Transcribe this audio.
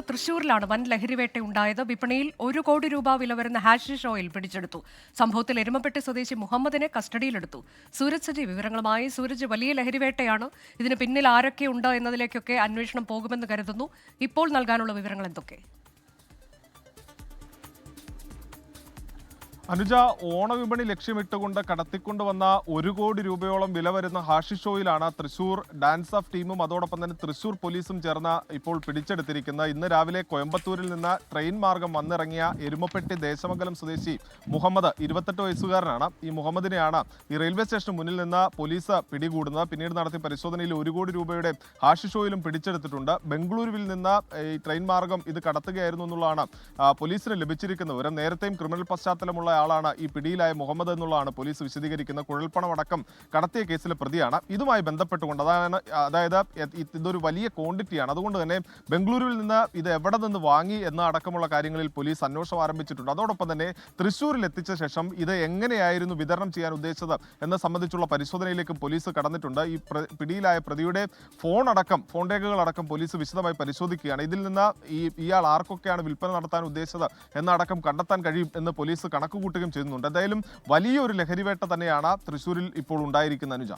തൃശൂരിലാണ് വൻ ലഹരിവേട്ട ഉണ്ടായത്. വിപണിയിൽ ഒരു കോടി രൂപ വില വരുന്ന ഹാഷിഷ് ഓയിൽ പിടിച്ചെടുത്തു. സംഭവത്തിൽ എരുമപ്പെട്ടി സ്വദേശി മുഹമ്മദിനെ കസ്റ്റഡിയിലെടുത്തു. സൂരജ് സജി വിവരങ്ങളുമായി. സൂരജ് വലിയ ലഹരിവേട്ടയാണ്. ഇതിന് പിന്നിൽ ആരൊക്കെ ഉണ്ട് എന്നതിലേക്കൊക്കെ അന്വേഷണം പോകുമെന്ന് കരുതുന്നു. ഇപ്പോൾ നൽകാനുള്ള വിവരങ്ങൾ എന്തൊക്കെ? അനുജ ഓണവിപണി ലക്ഷ്യമിട്ടുകൊണ്ട് കടത്തിക്കൊണ്ടുവന്ന ഒരു കോടി രൂപയോളം വില വരുന്ന ഹാഷി ഷോയിലാണ് തൃശൂർ ഡാൻസ് ഓഫ് ടീമും അതോടൊപ്പം തന്നെ തൃശൂർ പോലീസും ചേർന്ന് ഇപ്പോൾ പിടിച്ചെടുത്തിരിക്കുന്നത് ഇന്ന് രാവിലെ കോയമ്പത്തൂരിൽ നിന്ന് ട്രെയിൻ മാർഗം വന്നിറങ്ങിയ എരുമപ്പെട്ടി ദേശമംഗലം സ്വദേശി മുഹമ്മദ് ഇരുപത്തെട്ട് വയസ്സുകാരനാണ്. ഈ മുഹമ്മദിനെയാണ് ഈ റെയിൽവേ സ്റ്റേഷന് മുന്നിൽ നിന്ന് പോലീസ് പിടികൂടുന്നത്. പിന്നീട് നടത്തിയ പരിശോധനയിൽ ഒരു കോടി രൂപയുടെ ഹാഷി ഷോയിലും പിടിച്ചെടുത്തിട്ടുണ്ട്. ബംഗളൂരുവിൽ നിന്ന് ഈ ട്രെയിൻ മാർഗം ഇത് കടത്തുകയായിരുന്നു എന്നുള്ളതാണ് പോലീസിന് ലഭിച്ചിരിക്കുന്ന വിവരം. നേരത്തെയും ക്രിമിനൽ പശ്ചാത്തലമുള്ള ആളാണ് ഈ പിടിയിലായ മുഹമ്മദ് എന്നുള്ളതാണ് പോലീസ് വിശദീകരിക്കുന്ന കുഴൽപ്പണമടക്കം കടത്തിയ കേസിലെ പ്രതിയാണ്. ഇതുമായി ബന്ധപ്പെട്ടുകൊണ്ട് അതാണ് അതായത് ഇതൊരു വലിയ ക്വാണ്ടിറ്റിയാണ്. അതുകൊണ്ട് തന്നെ ബംഗളൂരുവിൽ നിന്ന് ഇത് എവിടെ നിന്ന് വാങ്ങി എന്ന അടക്കമുള്ള കാര്യങ്ങളിൽ പോലീസ് അന്വേഷണം ആരംഭിച്ചിട്ടുണ്ട്. അതോടൊപ്പം തന്നെ തൃശ്ശൂരിൽ എത്തിച്ച ശേഷം ഇത് എങ്ങനെയായിരുന്നു വിതരണം ചെയ്യാൻ ഉദ്ദേശിച്ചത് എന്ന സംബന്ധിച്ചുള്ള പരിശോധനയിലേക്കും പോലീസ് കടന്നിട്ടുണ്ട്. ഈ പിടിയിലായ പ്രതിയുടെ ഫോൺ അടക്കം ഫോൺ രേഖകൾ അടക്കം പോലീസ് വിശദമായി പരിശോധിക്കുകയാണ്. ഇതിൽ നിന്ന് ഈ ഇയാൾ ആർക്കൊക്കെയാണ് വിൽപ്പന നടത്താൻ ഉദ്ദേശിച്ചത് എന്നടക്കം കണ്ടെത്താൻ കഴിയും എന്ന് പോലീസ് കണക്കുകൂട്ടുകയും ചെയ്യുന്നുണ്ട്. എന്തായാലും വലിയൊരു ലഹരിവേട്ട തന്നെയാണ് തൃശ്ശൂരിൽ ഇപ്പോൾ ഉണ്ടായിരിക്കുന്ന അനുജ.